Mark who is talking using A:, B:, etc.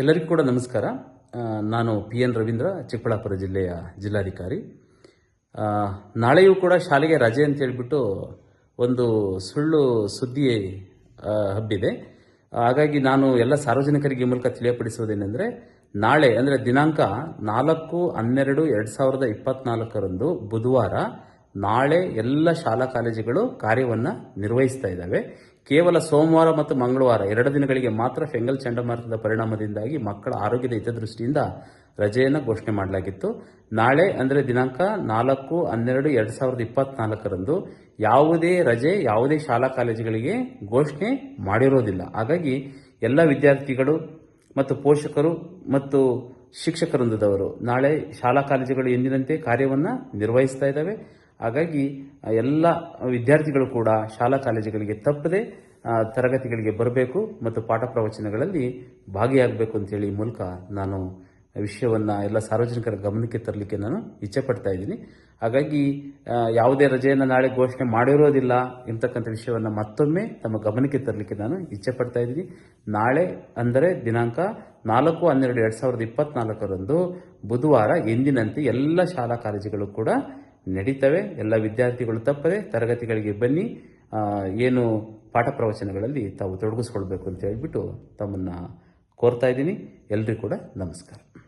A: ಎಲ್ಲರಿಗೂ ಕೂಡ ನಮಸ್ಕಾರ. ನಾನು ಪಿ ಎನ್ ರವೀಂದ್ರ, ಚಿಕ್ಕಬಳ್ಳಾಪುರ ಜಿಲ್ಲೆಯ ಜಿಲ್ಲಾಧಿಕಾರಿ. ನಾಳೆಯೂ ಕೂಡ ಶಾಲೆಗೆ ರಜೆ ಅಂತ ಹೇಳ್ಬಿಟ್ಟು ಒಂದು ಸುಳ್ಳು ಸುದ್ದಿ ಹಬ್ಬಿದೆ. ಹಾಗಾಗಿ ನಾನು ಎಲ್ಲ ಸಾರ್ವಜನಿಕರಿಗೆ ಈ ಮೂಲಕ ತಿಳಿಯಪಡಿಸುವುದೇನೆಂದರೆ, ನಾಳೆ ಅಂದರೆ ದಿನಾಂಕ ನಾಲ್ಕು, ಹನ್ನೆರಡು, ಎರಡು ಸಾವಿರದ ಇಪ್ಪತ್ನಾಲ್ಕರಂದು ಬುಧವಾರ ನಾಳೆ ಎಲ್ಲ ಶಾಲಾ ಕಾಲೇಜುಗಳು ಕಾರ್ಯವನ್ನು ನಿರ್ವಹಿಸ್ತಾ ಇದ್ದಾವೆ. ಕೇವಲ ಸೋಮವಾರ ಮತ್ತು ಮಂಗಳವಾರ ಎರಡು ದಿನಗಳಿಗೆ ಮಾತ್ರ ಫೆಂಗಲ್ ಚಂಡಮಾರುತದ ಪರಿಣಾಮದಿಂದಾಗಿ ಮಕ್ಕಳ ಆರೋಗ್ಯದ ಹಿತದೃಷ್ಟಿಯಿಂದ ರಜೆಯನ್ನು ಘೋಷಣೆ ಮಾಡಲಾಗಿತ್ತು. ನಾಳೆ ಅಂದರೆ ದಿನಾಂಕ ನಾಲ್ಕು, ಹನ್ನೆರಡು, ಎರಡು ಸಾವಿರದ ಇಪ್ಪತ್ನಾಲ್ಕರಂದು ಯಾವುದೇ ರಜೆ, ಯಾವುದೇ ಶಾಲಾ ಕಾಲೇಜುಗಳಿಗೆ ಘೋಷಣೆ ಮಾಡಿರೋದಿಲ್ಲ. ಹಾಗಾಗಿ ಎಲ್ಲ ವಿದ್ಯಾರ್ಥಿಗಳು ಮತ್ತು ಪೋಷಕರು ಮತ್ತು ಶಿಕ್ಷಕವೃಂದದವರು ನಾಳೆ ಶಾಲಾ ಕಾಲೇಜುಗಳು ಎಂದಿನಂತೆ ಕಾರ್ಯವನ್ನು ನಿರ್ವಹಿಸ್ತಾ ಇದ್ದಾವೆ. ಹಾಗಾಗಿ ಎಲ್ಲ ವಿದ್ಯಾರ್ಥಿಗಳು ಕೂಡ ಶಾಲಾ ಕಾಲೇಜುಗಳಿಗೆ ತಪ್ಪದೆ ತರಗತಿಗಳಿಗೆ ಬರಬೇಕು ಮತ್ತು ಪಾಠ ಪ್ರವಚನಗಳಲ್ಲಿ ಭಾಗಿಯಾಗಬೇಕು ಅಂತೇಳಿ ಮೂಲಕ ನಾನು ವಿಷಯವನ್ನು ಎಲ್ಲ ಸಾರ್ವಜನಿಕರ ಗಮನಕ್ಕೆ ತರಲಿಕ್ಕೆ ನಾನು ಇಚ್ಛೆ ಪಡ್ತಾ ಇದ್ದೀನಿ. ಹಾಗಾಗಿ ಯಾವುದೇ ರಜೆಯನ್ನು ನಾಳೆ ಘೋಷಣೆ ಮಾಡಿರೋದಿಲ್ಲ ಎಂತಕ್ಕಂಥ ವಿಷಯವನ್ನು ಮತ್ತೊಮ್ಮೆ ತಮ್ಮ ಗಮನಕ್ಕೆ ತರಲಿಕ್ಕೆ ನಾನು ಇಚ್ಛೆ ಪಡ್ತಾ ಇದ್ದೀನಿ. ನಾಳೆ ಅಂದರೆ ದಿನಾಂಕ ನಾಲ್ಕು, ಹನ್ನೆರಡು, ಎರಡು ಸಾವಿರದ ಇಪ್ಪತ್ನಾಲ್ಕರಂದು ಬುಧವಾರ ಎಂದಿನಂತೆ ಎಲ್ಲ ಶಾಲಾ ಕಾಲೇಜುಗಳು ಕೂಡ ನಡೀತವೆ. ಎಲ್ಲ ವಿದ್ಯಾರ್ಥಿಗಳು ತಪ್ಪದೆ ತರಗತಿಗಳಿಗೆ ಬನ್ನಿ. ಏನು ಪಾಠ ಪ್ರವಚನಗಳಲ್ಲಿ ತಾವು ತೊಡಗಿಸ್ಕೊಳ್ಬೇಕು ಅಂತ ಹೇಳ್ಬಿಟ್ಟು ತಮ್ಮನ್ನು ಕೋರ್ತಾ ಇದ್ದೀನಿ. ಎಲ್ಲರಿಗೂ ಕೂಡ ನಮಸ್ಕಾರ.